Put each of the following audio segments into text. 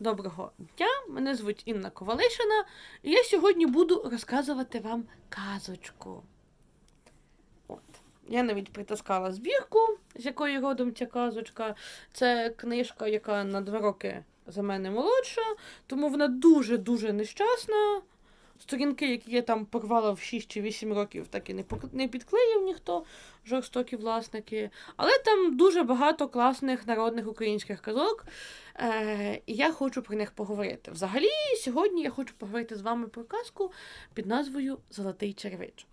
Доброго дня, мене звуть Інна Ковалишина, і я сьогодні буду розказувати вам казочку. От. Я навіть притаскала збірку, з якої родом ця казочка. Це книжка, яка на два роки за мене молодша, тому вона дуже-дуже нещасна. Сторінки, які я там порвала в 6 чи 8 років, так і не, не підклеїв ніхто, жорстокі власники. Але там дуже багато класних народних українських казок. Е, і я хочу про них поговорити. Взагалі, сьогодні я хочу поговорити з вами про казку під назвою Золотий червичок.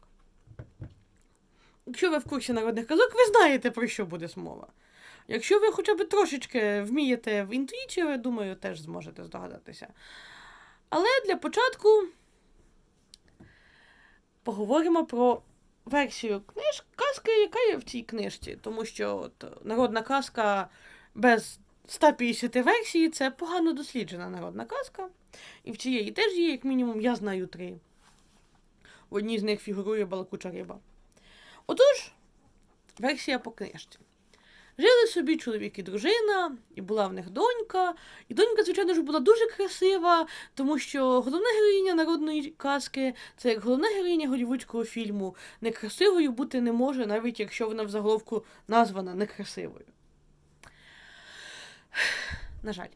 Якщо ви в курсі народних казок, ви знаєте, про що буде мова. Якщо ви хоча б трошечки вмієте в інтуїцію, я думаю, теж зможете здогадатися. Але для початку поговоримо про версію книж... казки, яка є в цій книжці. Тому що от, народна казка без 150 версій це погано досліджена народна казка. І в цієї теж є, як мінімум, я знаю три. В одній з них фігурує балакуча риба. Отож, версія по книжці. Жили собі чоловік і дружина, і була в них донька. І донька, звичайно ж, була дуже красива, тому що головна героїня народної казки це як головна героїня голівудського фільму. Некрасивою бути не може, навіть якщо вона в заголовку названа некрасивою. На жаль.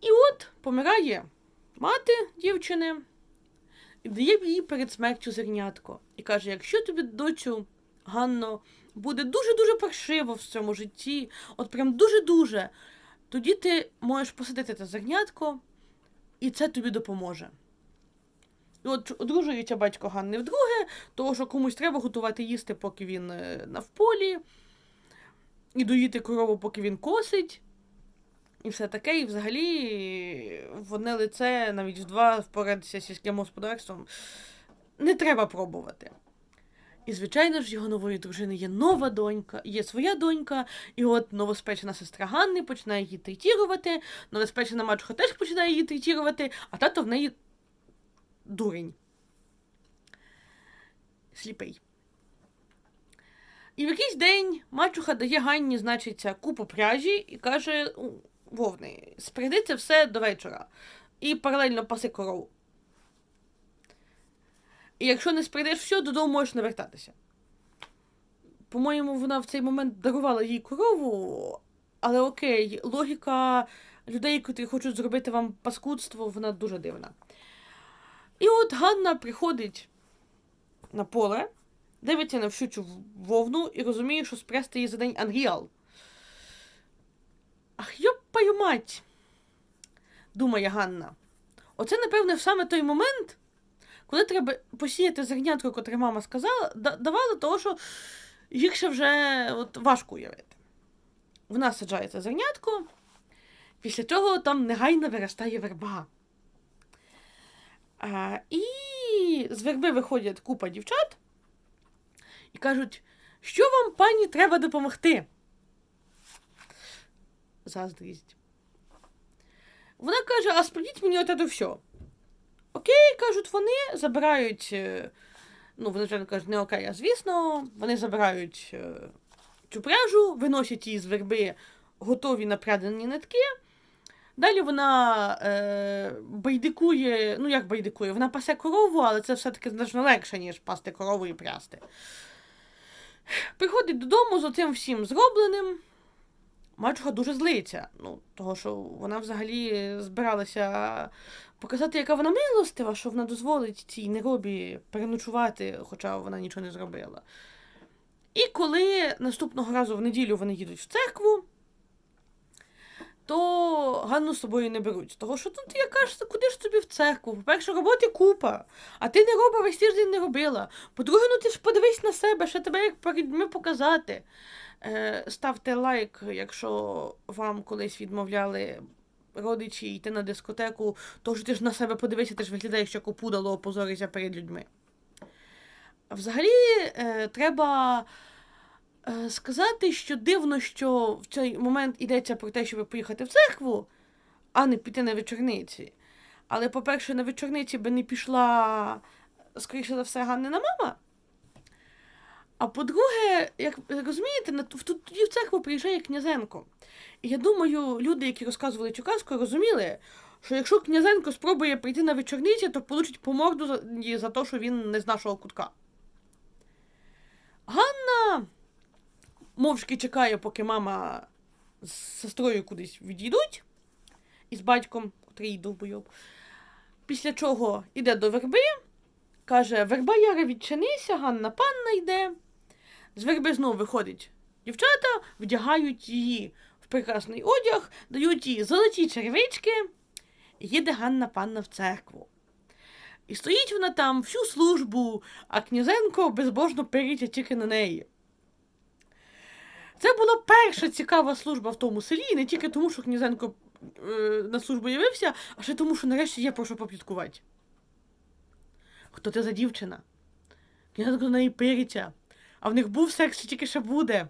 І от помирає мати дівчини дає їй перед смертю зернятко. І каже: якщо тобі, доцю, Ганно, буде дуже-дуже паршиво в цьому житті, от прям дуже-дуже, тоді ти можеш посадити те зернятко, і це тобі допоможе. І от одружується батько Ганни вдруге, того що комусь треба готувати їсти, поки він е, навполі, і доїти корову, поки він косить. І все таке, і взагалі в одне лице навіть в два впоратися з сільським господарством не треба пробувати. І, звичайно ж, його нової дружини є нова донька, є своя донька, і от новоспечена сестра Ганни починає її третірувати, новоспечена мачуха теж починає її третірувати, а тато в неї дурень. Сліпий. І в якийсь день мачуха дає Ганні, значиться, купу пряжі і каже: «У, Вовни, спряди це все до вечора. І паралельно паси корову. І якщо не сприйдеш все, додому можеш не вертатися. По-моєму, вона в цей момент дарувала їй корову, але окей, логіка людей, котрі хочуть зробити вам паскудство, вона дуже дивна. І от Ганна приходить на поле, дивиться на всю цю вовну і розуміє, що спрести її за день Unreal. Ах, йопаю мать, думає Ганна. Оце, напевне, саме той момент, коли треба посіяти зернятко, котре мама сказала, да- давала того, що їх ще вже от, важко уявити. Вона саджає це зернятко, після цього там негайно виростає верба. А, і з верби виходять купа дівчат і кажуть, що вам, пані, треба допомогти? Заздрість. Вона каже: а спридіть мені от це все. Кажуть вони, забирають. е, Ну, вони вже кажуть, не окей, а звісно, вони забирають е, цю пряжу, виносять її з верби готові напрядені нитки. Далі вона е, байдикує, ну як байдикує, вона пасе корову, але це все-таки значно легше, ніж пасти корову і прясти. Приходить додому з оцим всім зробленим. Мачуха дуже злиться, ну, того, що вона взагалі збиралася показати, яка вона милостива, що вона дозволить цій неробі переночувати, хоча вона нічого не зробила. І коли наступного разу в неділю вони їдуть в церкву, то Ганну з собою не беруть. Того, що ти яка ж, куди ж тобі в церкву? По-перше, роботи купа, а ти не роба весь тиждень не робила. По-друге, ну ти ж подивись на себе, що тебе як перед людьми показати. Е, ставте лайк, якщо вам колись відмовляли родичі йти на дискотеку, то ж ти ж на себе подивися, ти ж виглядаєш як опудало, опозорися перед людьми. Взагалі, е, треба е, сказати, що дивно, що в цей момент йдеться про те, щоб поїхати в церкву, а не піти на вечорниці. Але, по-перше, на вечорниці би не пішла, скоріше за все, Ганнина мама. А по-друге, як розумієте, в- тоді в церкву приїжджає князенко. І я думаю, люди, які розказували цю казку, розуміли, що якщо князенко спробує прийти на вечорниці, то получить по морду за, за те, що він не з нашого кутка. Ганна мовчки чекає, поки мама з сестрою кудись відійдуть, і з батьком, котрий йду бойоб. Після чого йде до верби, каже: Верба Яра, відчинися, Ганна панна йде. З верби знову виходить дівчата, вдягають її в прекрасний одяг, дають їй золоті черевички, і їде Ганна панна в церкву. І стоїть вона там всю службу, а князенко безбожно перече тільки на неї. Це була перша цікава служба в тому селі, не тільки тому, що князенко е, на службу явився, а ще тому, що нарешті є про що попліткувати. Хто це за дівчина? Князенко на неї пириться, а в них був секс, чи тільки ще буде.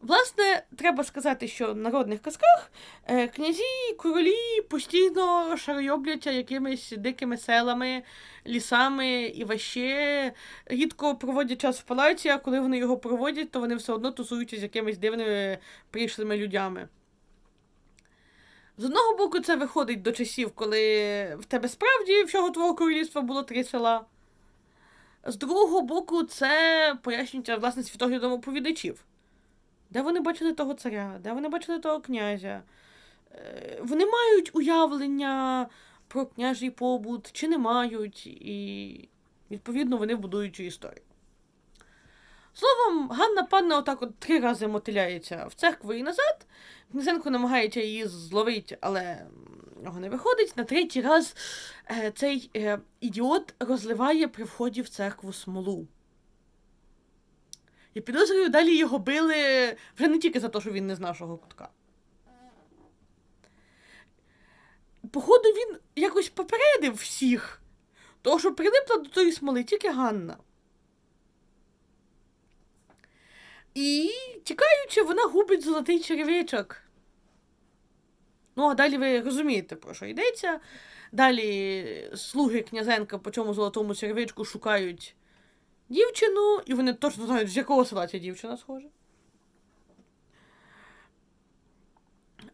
Власне, треба сказати, що в народних казках е, князі і королі постійно шаройобляться якимись дикими селами, лісами і ваще рідко проводять час в палаці, а коли вони його проводять, то вони все одно тусуються з якимись дивними прийшлими людьми. З одного боку, це виходить до часів, коли в тебе справді всього твого королівства було три села. З другого боку, це пояснюється власне світоглядом оповідачів. Де вони бачили того царя, де вони бачили того князя? Е, Вони мають уявлення про княжий побут, чи не мають, і відповідно вони будують цю історію. Словом, Ганна панна отак от три рази мотиляється в церкву і назад. Князенко намагається її зловити, але нього не виходить. На третій раз е, цей е, ідіот розливає при вході в церкву смолу. І підозрюю, далі його били вже не тільки за те, що він не з нашого кутка. Походу, він якось попередив всіх, того, що прилипла до тої смоли тільки Ганна. І, тікаючи, вона губить золотий черевичок. Ну, а далі ви розумієте, про що йдеться. Далі слуги князенка по цьому золотому черевичку шукають дівчину, і вони точно знають, з якого села ця дівчина схожа.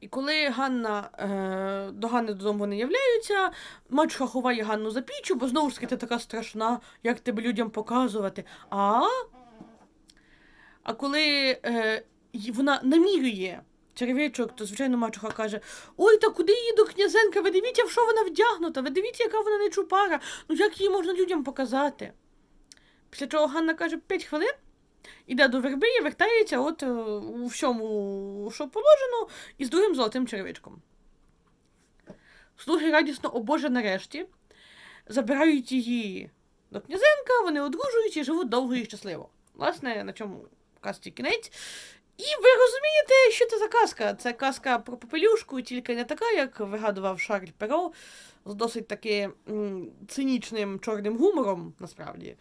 І коли Ганна е, до Ганни додому не являються, мачуха ховає Ганну за піччю, бо знову ж таки ти така страшна, як тебе людям показувати. А, а коли е, вона намірює черевичок, то звичайно мачуха каже: Ой, та куди її до князенка? Ви дивіться, в що вона вдягнута, ви дивіться, яка вона не чупара. Ну як її можна людям показати? Після чого Ганна каже 5 хвилин, іде до верби і вертається от е, у всьому, що положено, і з другим золотим черевичком. Слуги радісно, о Боже, нарешті, забирають її до князенка, вони одружують і живуть довго і щасливо. Власне, на чому казці кінець. І ви розумієте, що це за казка? Це казка про попелюшку, тільки не така, як вигадував Шарль Перо, з досить таки цинічним чорним гумором, насправді.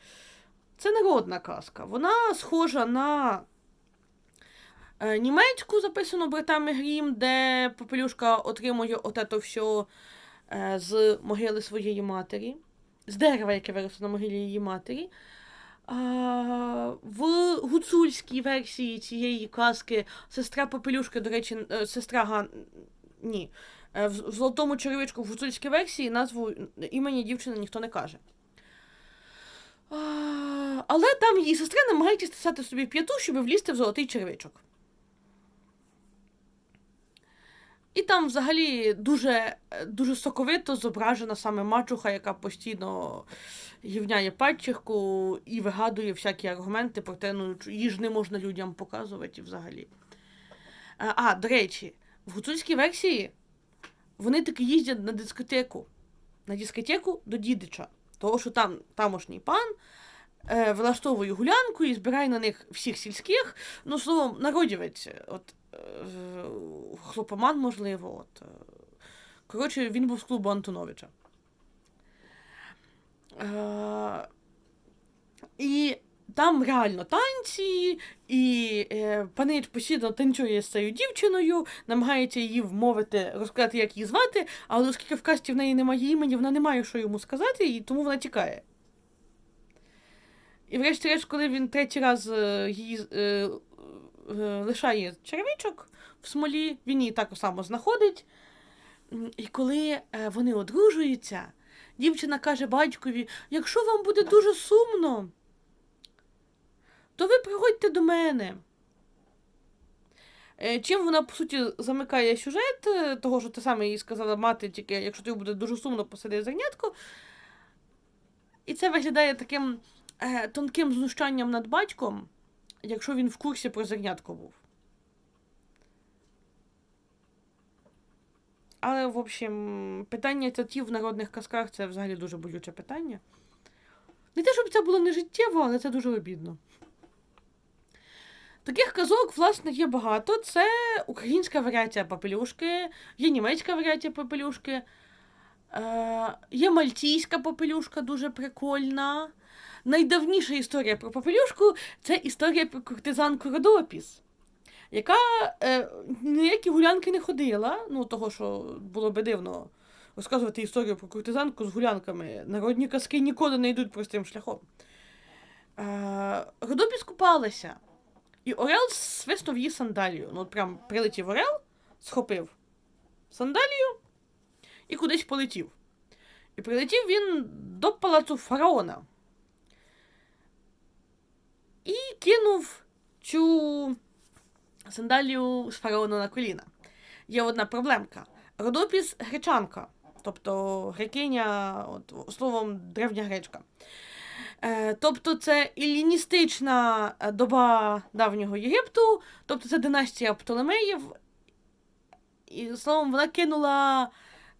Це народна казка. Вона схожа на е, німецьку, записану братами Грім, де Попелюшка отримує отето все е, з могили своєї матері, з дерева, яке виросло на могилі її матері. В гуцульській версії цієї казки сестра Попелюшки, до речі, е, сестра Ган... Ні. Е, В в золотому черевичку в гуцульській версії назву імені дівчини ніхто не каже. Але там її сестра намагається стисати собі п'яту, щоб влізти в золотий черевичок. І там взагалі дуже, е, дуже соковито зображена саме мачуха, яка постійно гівняє пачерку і вигадує всякі аргументи про те, ну її ж не можна людям показувати взагалі. А, а, до речі, в гуцульській версії вони таки їздять на дискотеку. На дискотеку до дідича. Того, що там тамошній пан е, влаштовує гулянку і збирає на них всіх сільських. Ну, словом, народівець, от, е, хлопоман, можливо. От, е. Коротше, він був з клубу Антоновича. Е, і там реально танці, і е, панич постійно танцює з цією дівчиною, намагається її вмовити, розказати, як її звати, але оскільки в касті в неї немає імені, вона не має що йому сказати, і тому вона тікає. І врешті-решт, коли він третій раз е, її е, е, лишає черевичок в смолі, він її так само знаходить. І коли е, вони одружуються, дівчина каже батькові: якщо вам буде дуже сумно, то ви приходьте до мене. Е, Чим вона, по суті, замикає сюжет, е, того, що те саме їй сказала мати, тільки якщо тобі буде дуже сумно, посади зернятко. І це виглядає таким е, тонким знущанням над батьком, якщо він в курсі про зернятко був. Але, в общем, питання татів в народних казках це взагалі дуже болюче питання. Не те, щоб це було не життєво, але це дуже обідно. Таких казок, власне, є багато. Це українська варіація попелюшки, є німецька варіація попелюшки, е, є мальтійська попелюшка, дуже прикольна. Найдавніша історія про попелюшку це історія про куртизанку Родопіс, яка е, ніякі гулянки не ходила, ну того, що було би дивно розказувати історію про куртизанку з гулянками. Народні казки ніколи не йдуть простим шляхом. Е, Родопіс купалася. І Орел свиснув її сандалію. Ну, от прям прилетів Орел, схопив сандалію і кудись полетів. І прилетів він до палацу фараона. І кинув цю сандалію з фараону на коліна. Є одна проблемка. Родопіс гречанка, тобто грекиня, от, словом, древня гречка. Е, Тобто це еліністична е, доба давнього Єгипту, тобто це династія Птолемеїв. І словом, вона кинула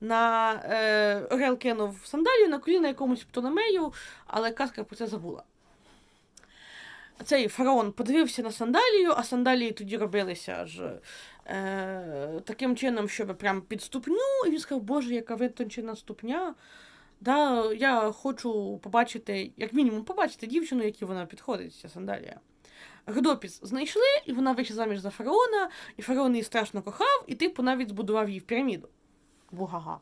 на е, Орел кинув сандалію на коліна якомусь Птолемею, але казка про це забула. Цей фараон подивився на сандалію, а сандалії тоді робилися ж е, таким чином, щоб прям під ступню, і він сказав, Боже, яка витончена ступня. Да, я хочу побачити, як мінімум, побачити дівчину, якій вона підходить, ця сандалія. Родопіс знайшли, і вона вийшла заміж за фараона, і фараон її страшно кохав, і типу навіть збудував її в піраміду. Бугага.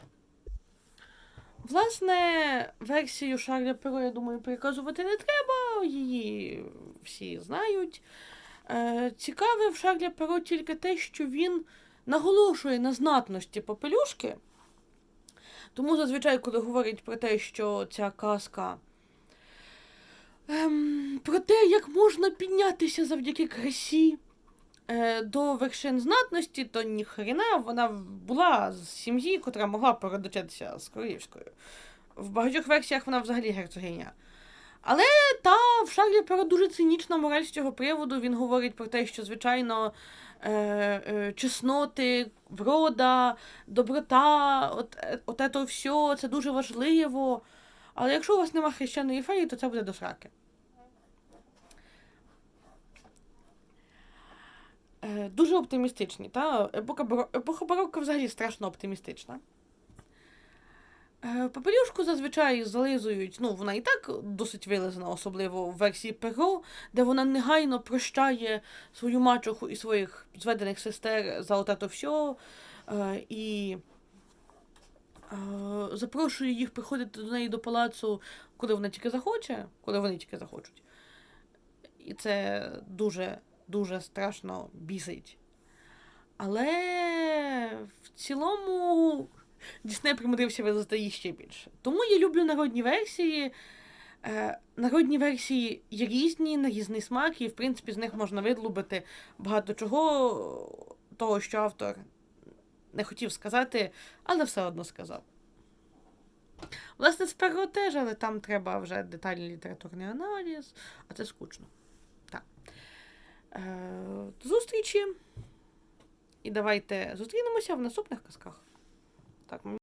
Власне, версію Шарля Перо, я думаю, переказувати не треба, її всі знають. Е, цікаве в Шарля Перо тільки те, що він наголошує на знатності попелюшки. Тому зазвичай, коли говорять про те, що ця казка ем, про те, як можна піднятися завдяки красі до вершин знатності, то ніхрена вона була з сім'ї, котра могла породичатися з королівською. В багатьох версіях вона взагалі герцогиня. Але та в Шарлі Перо дуже цинічна мораль з цього приводу. Він говорить про те, що, звичайно, е, е, чесноти, врода, доброта, от, е, от це все, це дуже важливо. Але якщо у вас немає хрещеної феї, то це буде до сраки. Дуже оптимістичні. Та? Епоха. Епоха барокко взагалі страшно оптимістична. Е, Попелюшку зазвичай зализують, ну, вона і так досить вилизана, особливо в версії Перо, де вона негайно прощає свою мачуху і своїх зведених сестер за отето все, е, і е, запрошує їх приходити до неї до палацу, коли вона тільки захоче, коли вони тільки захочуть. І це дуже, дуже страшно бісить. Але в цілому. Дісней примудрився вилазити її ще більше. Тому я люблю народні версії. Е, народні версії є різні, на різний смак, і, в принципі, з них можна видлубити багато чого, того, що автор не хотів сказати, але все одно сказав. Власне, сперо теж, але там треба вже детальний літературний аналіз, а це скучно. Е, зустрічі. І давайте зустрінемося в наступних казках. Так,